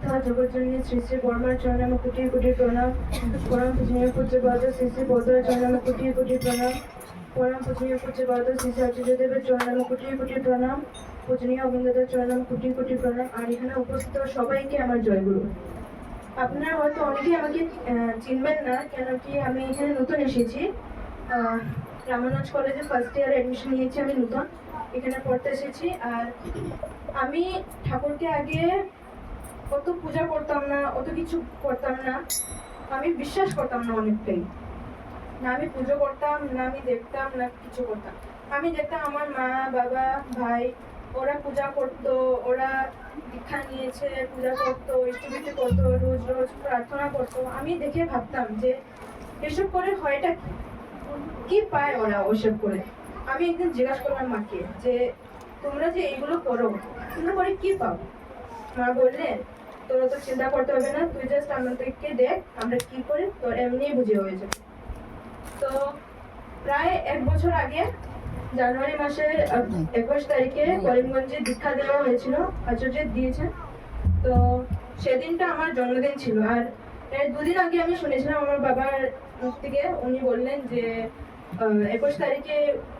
শ্রী শ্রী বর্মার কোটি কোটি প্রণাম। শ্রী শ্রী কোটি কোটি প্রণাম। শ্রী প্রণাম। কোটি প্রণাম। আর এখানে উপস্থিত সবাইকে আমার আপনারা হয়তো অনেকেই আমাকে চিনবেন না কেন কি আমি এখানে নতুন এসেছি। রামানুজ কলেজে ফার্স্ট ইয়ার অ্যাডমিশন নিয়েছি আমি নতুন। এখানে পড়তে এসেছি। আর আমি ঠাকুরকে আগে অত পূজা করতাম না অত কিছু করতাম না। আমি বিশ্বাস করতাম না অনেকটাই। না আমি পুজো করতাম, না আমি দেখতাম, না কিছু করতাম। আমি দেখতাম আমার মা, বাবা, ভাই, ওরা পূজা করতো, ওরা দীক্ষা নিয়েছে, পূজা করতো ইষ্টবিতি করতো, রোজ রোজ প্রার্থনা করতো। আমি দেখে ভাবতাম যে এসব করে হয়টা কি? কি পায় ওরা ওসব করে? আমি একদিন জিজ্ঞাসা করলাম মাকে যে তোমরা যে এইগুলো করো তোমরা করে কি পাও? মা বললেন তোর চিন্তা করতে হবে না, তুই জাস্ট আমাদেরকে দেখ আমরা কি করি। তোর এমনি বুঝে হয়ে যাবে তো প্রায় এক বছর আগে, জানুয়ারি একুশ তারিখে করিমগঞ্জে দীক্ষা দেওয়া হয়েছিল আচার্য দিয়েছেন তো সেদিনটা আমার জন্মদিন ছিল। আর এর দুদিন আগে আমি শুনেছিলাম আমার বাবার মুখ থেকে, উনি বললেন যে একুশ তারিখে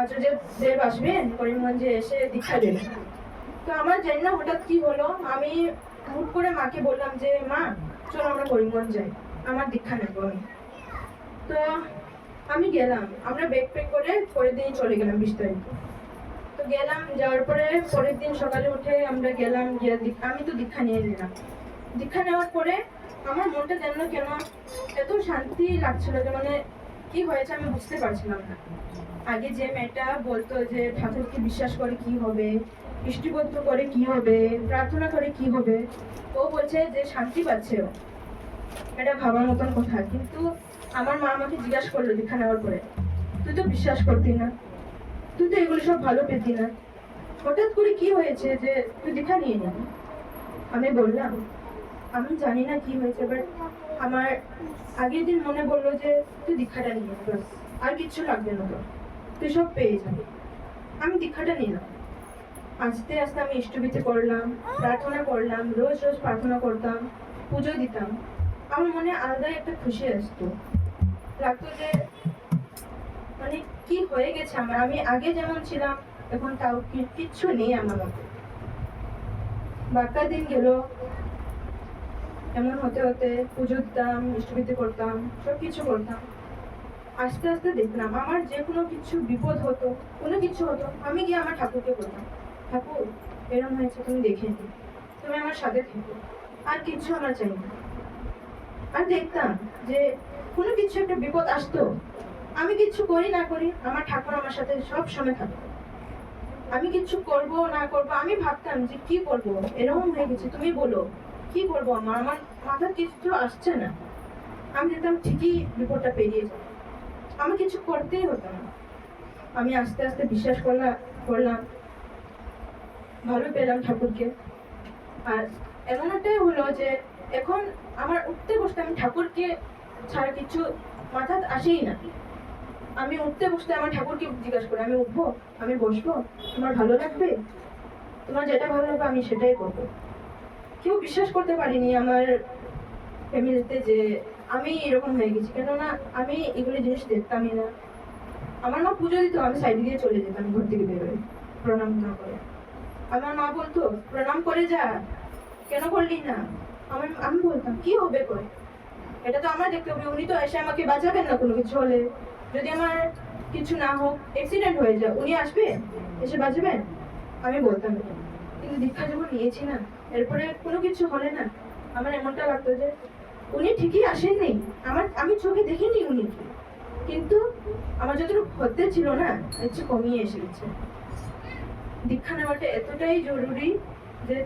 আচার্য দেব আসবেন, করিমগঞ্জে এসে দীক্ষা দেবেন। তো আমার জানি না হঠাৎ কি হলো। আমি হুট করে মাকে বললাম যে, মা, চলো আমরা করিমগঞ্জ যাই। আমার দীক্ষা নেব আমি তো আমি গেলাম। আমরা ব্যাগ প্যাক করে পরের দিন চলে গেলাম বিশ তারিখে। তো গেলাম, যাওয়ার পরে পরের দিন সকালে উঠে আমরা গেলাম গিয়ে আমি তো দীক্ষা নিয়ে নিলাম। দীক্ষা নেওয়ার পরে আমার মনটা যেন কেন এত শান্তি লাগছিল যে মানে কি হয়েছে আমি বুঝতে পারছিলাম না। আগে যে মেয়েটা বলতো যে ঠাকুরকে বিশ্বাস করে কি হবে? ইষ্টিপত্র করে কি হবে, প্রার্থনা করে কি হবে, ও বলছে যে শান্তি পাচ্ছে ও। এটা ভাবার মতন কথা, কিন্তু আমার মা আমাকে জিজ্ঞাসা করল দীক্ষা নেওয়ার পরে, তুই তো বিশ্বাস করতি না, তুই তো এগুলো সব ভালো পেতি না। হঠাৎ করে কি হয়েছে যে তুই দীক্ষা নিয়ে নিবি আমি বললাম, আমি জানি না কি হয়েছে বাট আমার আগের দিন মনে বলল যে তুই দীক্ষাটা নিয়ে আর কিচ্ছু লাগবে না তোর। তুই সব পেয়ে যাবি। আমি দীক্ষাটা নিলাম। আস্তে আস্তে আমি ইষ্টবিতে করলাম, প্রার্থনা করলাম, রোজ রোজ প্রার্থনা করতাম, পুজো দিতাম। আমার মনে আলাদাই একটা খুশি আসতো। লাগতো যে মানে কি হয়ে গেছে আমার? আমি আগে যেমন ছিলাম, এখন তাও কিচ্ছু নেই আমার মধ্যে বাক্কা দিন গেল, এমন হতে হতে পুজো দিতাম ইষ্টবিতে করতাম সব কিছু করতাম। আস্তে আস্তে দেখলাম, আমার যে কোনো কিছু বিপদ হতো, কোনো কিছু হতো, আমি গিয়ে আমার ঠাকুরকে বলতাম ঠাকুর, এরম হয়েছে, তুমি দেখে নি তুমি আমার সাথে থেকো। আর কিছু আমার চাই না। আর দেখতাম যে কোনো কিছু একটা বিপদ আসতো। আমি কিছু করি না করি, আমার ঠাকুর আমার সাথে সব সময় থাকতো। আমি কিছু করব না করব, আমি ভাবতাম যে কি করব? এরকম হয়ে গেছে, তুমি বলো, কি করব আমার? আমার মাথার কিছু আসছে না। আমি দেখতাম ঠিকই বিপদটা পেরিয়ে যাবে আমি কিছু করতেই হতো না। আমি আস্তে আস্তে বিশ্বাস করলাম করলাম ভালো পেলাম ঠাকুরকে। আর এমন একটাই হলো যে, এখন আমার উঠতে বসতে আমি ঠাকুরকে ছাড়া কিছু মাথা আসেই না। আমি উঠতে বসতে আমার ঠাকুরকে জিজ্ঞাসা করি, আমি উঠবো? আমি বসবো? তোমার ভালো লাগবে? তোমার যেটা ভালো লাগবে আমি সেটাই করব। কেউ বিশ্বাস করতে পারিনি আমার ফ্যামিলিতে যে আমি এরকম হয়ে গেছি। কেননা আমি এগুলো জিনিস দেখতামই না। আমার মা পুজো দিত, আমি সাইড দিয়ে চলে যেতাম ঘর থেকে বেরোয় প্রণাম না করে। আমার মা বলতো, প্রণাম করে যা। কেন করলি না? আমার আমি বলতাম, কি হবে করে? এটা তো আমার দেখতে হবে উনি তো এসে আমাকে বাঁচাবেন না কোনো কিছু হলে। যদি আমার কিছু না হোক অ্যাক্সিডেন্ট হয়ে যায়, উনি আসবে? এসে বাঁচাবেন? আমি বলতাম। কিন্তু দীক্ষা যখন নিয়েছি না, এরপরে কোনো কিছু হলে না, আমার এমনটা লাগতো যে, উনি ঠিকই আসেননি। আমার, আমি চোখে দেখিনি উনি। কিন্তু আমার যতটুকু হতে ছিল না চেয়ে কমিয়ে এসে গেছে দীক্ষা নেওয়াটা এতটাই জরুরি যে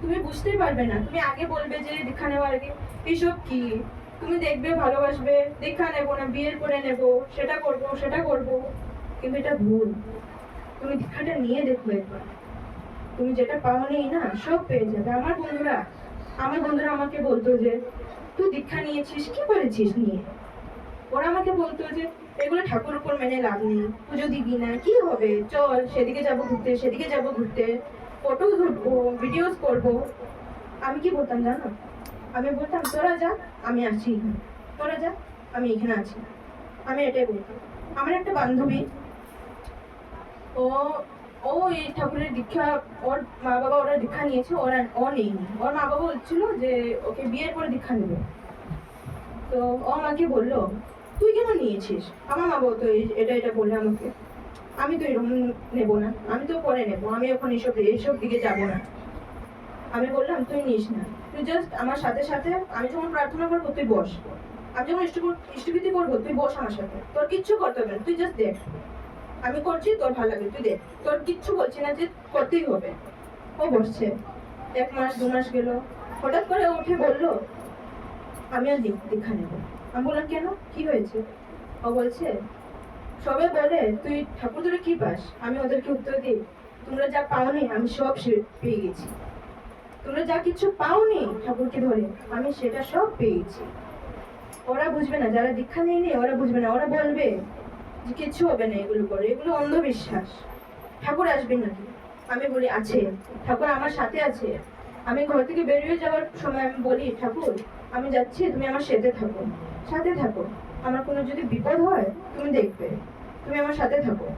তুমি বুঝতেই পারবে না। তুমি আগে বলবে যে দীক্ষা নেওয়ার আগে। এইসব কি? তুমি দেখবে, ভালোবাসবে, দীক্ষা নেব না, বিয়ের করে নেব, সেটা করব সেটা করব। কিন্তু এটা ভুল। তুমি দীক্ষাটা নিয়ে দেখো একবার। তুমি যেটা পাওনি না, সব পেয়ে যাবে। আমার বন্ধুরা আমার বন্ধুরা আমাকে বলতো যে, তুই দীক্ষা নিয়েছিস, কি করেছিস নিয়ে? ওরা আমাকে বলতো যে, এগুলো ঠাকুর উপর মেনে লাভ নেই, পুজো দিবি না, কি হবে? চল, সেদিকে যাব ঘুরতে, সেদিকে যাব ঘুরতে ফটো ধরবো ভিডিওস করব। আমি কি বলতাম জানো? আমি বলতাম, তোরা যা, আমি আছি তোরা যা, আমি এখানে আছি। আমি এটাই বলতাম। আমার একটা বান্ধবী, ও ও এই ঠাকুরের দীক্ষা, ওর মা বাবা ওরা দীক্ষা নিয়েছে, ওরা ও নেই। ওর মা বাবা বলছিল যে, ওকে বিয়ের পরে দীক্ষা নেবে। তো ও আমাকে বলল তুই কেন নিয়েছিস? আমার মা বাবা তো এই- এটা এটা বললে আমাকে। আমি তো এরকম নেব না। আমি তো পরে নেব। আমি এখন এইসব এইসব দিকে যাব না। আমি বললাম, তুই নিস না। তুই জাস্ট আমার সাথে সাথে আমি যখন প্রার্থনা করব, তুই বস। আমি যখন ইষ্ট ইষ্টভীতি করব, তুই বস আমার সাথে। তোর কিচ্ছু করতে হবে না। তুই জাস্ট দেখ। আমি করছি, তোর ভালো লাগবে তুই দেখ। তোর কিচ্ছু বলছি না যে করতেই হবে। ও বসছে। এক মাস, দু মাস গেল। হঠাৎ করে উঠে বলল আমি আর দীক্ষা নেব। আমি বললাম কেন? কি হয়েছে? ও বলছে সবাই বলে তুই ঠাকুর ধরে কি পাস? আমি ওদেরকে উত্তর দিই, তোমরা যা পাওনি আমি সব পেয়ে গেছি। তোমরা যা কিছু পাওনি ঠাকুরকে ধরে, আমি সেটা সব পেয়েছি। ওরা বুঝবে না, যারা দীক্ষা নেয়নি ওরা বুঝবে না, ওরা বলবে যে কিচ্ছু হবে না এগুলো করে এগুলো অন্ধবিশ্বাস। ঠাকুর আসবে নাকি? আমি বলি, আছে। ঠাকুর আমার সাথে আছে। আমি ঘর থেকে বেরিয়ে যাওয়ার সময় আমি বলি, ঠাকুর, আমি যাচ্ছি, তুমি আমার সাথে থাকো। সাথে থাকো? আমার কোনো যদি বিপদ হয়, তুমি দেখবে। তুমি আমার সাথে থাকো।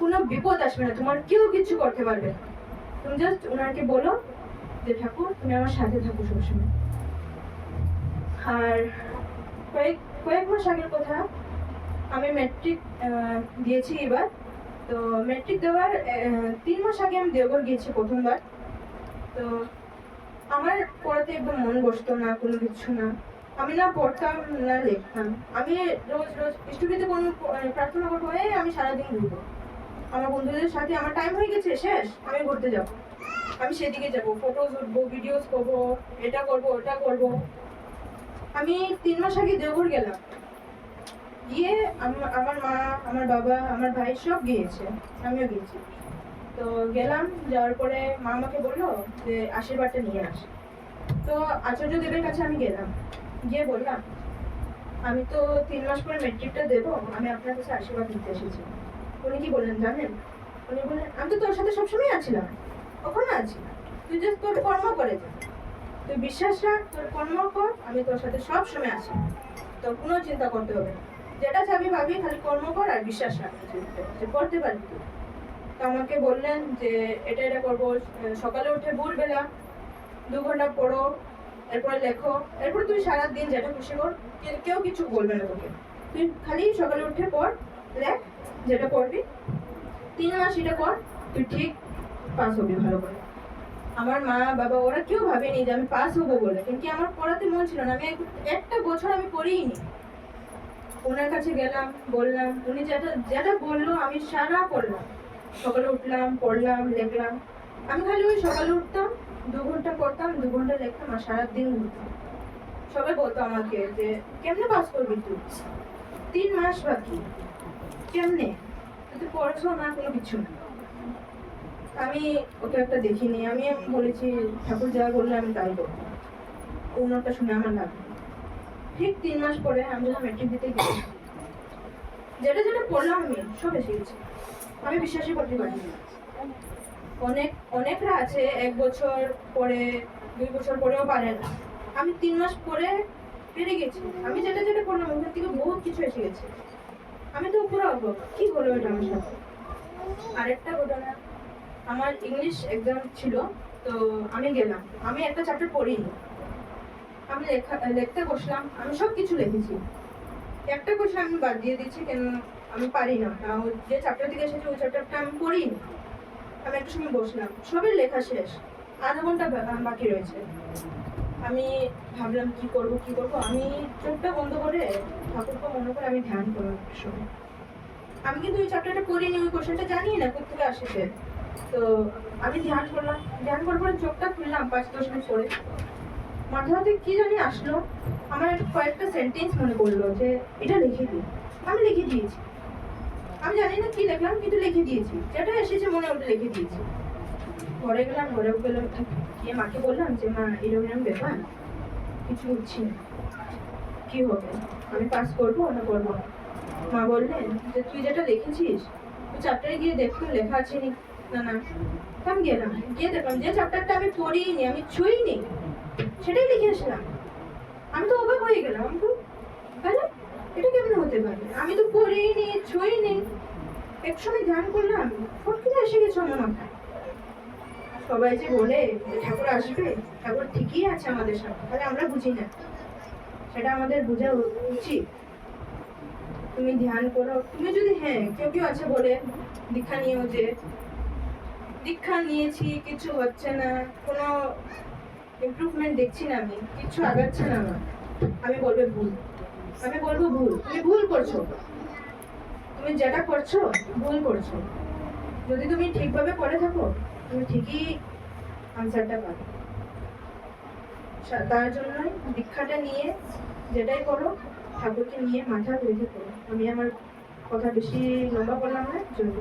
কোনো বিপদ আসবে না, তোমার কেউ কিছু করতে পারবে তুমি জাস্ট ওনাকে বলো যে, ঠাকুর, তুমি আমার সাথে থাকো সবসময়। আর কয়েক কয়েক মাস আগের কথা, আমি ম্যাট্রিক দিয়েছি এবার। তো ম্যাট্রিক দেওয়ার তিন মাস আগে আমি দেওঘর গিয়েছি প্রথমবার। তো আমার পড়াতে একদম মন বসতো না, কোনো কিছু না। আমি না পড়তাম, না লিখতাম। আমি রোজ রোজ স্টুডিওতে কোনো প্রার্থনা করব হয়ে আমি সারাদিন ঘুরবো। আমার বন্ধুদের সাথে আমার টাইম হয়ে গেছে, শেষ, আমি ঘুরতে যাব। আমি সেদিকে যাব ফটোজ উঠবো ভিডিওস করব, এটা করব, ওটা করব। আমি তিন মাস আগে দেওঘর গেলাম। গিয়ে আমার মা, আমার বাবা, আমার ভাই সব গিয়েছে, আমিও গিয়েছি। তো গেলাম, যাওয়ার পরে মা আমাকে বলল যে আশীর্বাদটা নিয়ে আস। তো আচার্য দেবের কাছে আমি গেলাম। গিয়ে বললাম, আমি তো তিন মাস পরে মেট্রিকটা দেবো, আমি আপনার কাছে আশীর্বাদ নিতে এসেছি। উনি কি বললেন জানেন? উনি বললেন, আমি তো তোর সাথে সবসময় আছিলাম, কখনো আছি তুই জাস্ট তোর কর্ম করে যা। তুই বিশ্বাস রাখ, তোর কর্ম কর, আমি তোর সাথে সব সময় আছি। তো কোনো চিন্তা করতে হবে না। যেটা চাবি ভাবি, খালি কর্ম কর আর বিশ্বাস রাখ। যে করতে পারবি তুই। তো আমাকে বললেন যে, এটা এটা করব। সকালে উঠে ভোরবেলা দু ঘণ্টা পড়ো, এরপরে লেখো। এরপর তুই সারা দিন যেটা খুশি কর। কেউ কিছু বলবে না তোকে। তুই খালি সকালে উঠে পড়, লেখ যেটা পড়বি। তিন মাস এটা কর, তুই ঠিক পাস হবি ভালো করে। আমার মা, বাবা, ওরা কেউ ভাবেনি যে আমি পাস হব বলে। কিন্তু আমার পড়াতে মন ছিল না। আমি একটা বছর আমি পড়িনি ওনার কাছে গেলাম, বললাম, উনি যেটা যেটা বলল, আমি সারা পড়লাম সকালে উঠলাম, পড়লাম লিখলাম আমি খালি ওই সকালে উঠতাম, দু ঘণ্টা পড়তাম, দু ঘণ্টা লিখতাম আর সারাদিন ঘুরতাম। সবাই বলতো আমাকে যে, কেমনে পাস করবি তুই? তিন মাস বাকি। কেমনে? তুই পড়ছো না, কোনো কিছু না। আমি ওকে একটা দেখিনি। আমি আমি বলেছি, ঠাকুর যা বললে আমি তাই করব। ওনারটা শুনে আমার লাগবে ঠিক তিন মাস পরে আমি যখন ম্যাট্রিক দিতে গেছি যেটা যেটা পড়লাম আমি, সব এসে গেছে। আমি বিশ্বাসই করতে পারিনি অনেক, অনেকরা আছে এক বছর পরে, দুই বছর পরেও পারে না। আমি তিন মাস পরে পেরে গেছি। আমি যেটা যেটা করলাম, ওখান থেকে বহুত কিছু এসে গেছে। আমি তো পুরো অবাক কি হলো এটা আমার সাথে? আরেকটা ঘটনা, আমার ইংলিশ এক্সাম ছিল, তো আমি গেলাম। আমি একটা চ্যাপ্টার পড়িনি। আমি লেখা, লিখতে বসলাম। আমি সব কিছু লিখেছি। একটা কোশ্চেন আমি বাদ দিয়ে দিচ্ছি কেন আমি পারি না। যে চ্যাপ্টার থেকে এসেছে, ওই চ্যাপ্টারটা আমি পড়িনি। আমি একটা সময় বসলাম। সবের লেখা শেষ। আধা ঘণ্টা বাকি রয়েছে। আমি ভাবলাম, কি করব কি করব? আমি চোখটা বন্ধ করে ঠাকুরকে মনে করে আমি ধ্যান করলাম একটা সময়। আমি কিন্তু ওই চ্যাপ্টারটা পড়িনি, ওই কোশ্চেনটা জানি না কোথেকে আসেছে। তো আমি ধ্যান করলাম। ধ্যান করার পরে চোখটা খুললাম পাঁচ দশ মিনিট পরে। মাথাতে কি জানি আসলো? আমার একটা কয়েকটা সেন্টেন্স মনে পড়ল যে, এটা লিখে দিই। আমি লিখে দিয়েছি। আমি জানি না কি লিখলাম, কিন্তু লিখে দিয়েছি। যেটা এসেছে মনে ওটা লিখে দিয়েছি। ঘরে গেলাম ঘরে গেলাম গিয়ে মাকে বললাম যে, মা এরকম এরকম ব্যাপার। কিছু বুঝছি না। কি হবে? আমি পাস করব না করব না? মা বললেন, যে, তুই যেটা লিখেছিস তুই চ্যাপ্টারে গিয়ে দেখ, তোর লেখা আছে নি? না না। আমি গেলাম, গিয়ে দেখলাম, যে চ্যাপ্টারটা আমি পড়িনি, আমি ছুঁইনি, সেটাই লিখে আসলাম। আমি তো অবাক হয়ে গেলাম আমি তো এটা কেমন হতে পারে? আমি তো পড়িনি ছুঁইনি এক সময় ধ্যান করলাম ফট করে এসে গেছে আমার মাথায়। সবাই যে বলে ঠাকুর আসবে, ঠাকুর ঠিকই আছে আমাদের সাথে তাহলে আমরা বুঝি না। সেটা আমাদের বোঝা উচিত। তুমি ধ্যান করো। তুমি যদি হ্যাঁ কেউ কেউ আছে বলে দীক্ষা নিয়েও যে, দীক্ষা নিয়েছি, কিছু হচ্ছে না, কোনো ইমপ্রুভমেন্ট দেখছি না আমি, কিছু আগাচ্ছে না আমার, আমি বলবে ভুল। আমি বলব ভুল। তুমি ভুল করছ। তুমি যেটা করছ, ভুল করছ। যদি তুমি ঠিকভাবে পড়ে থাকো, তুমি ঠিকই আনসারটা পাবে। তার জন্য দীক্ষাটা নিয়ে যেটাই করো, ঠাকুরকে নিয়ে মাথা বেঁধে করো আমি আমার কথা বেশি লম্বা করলাম না জন্য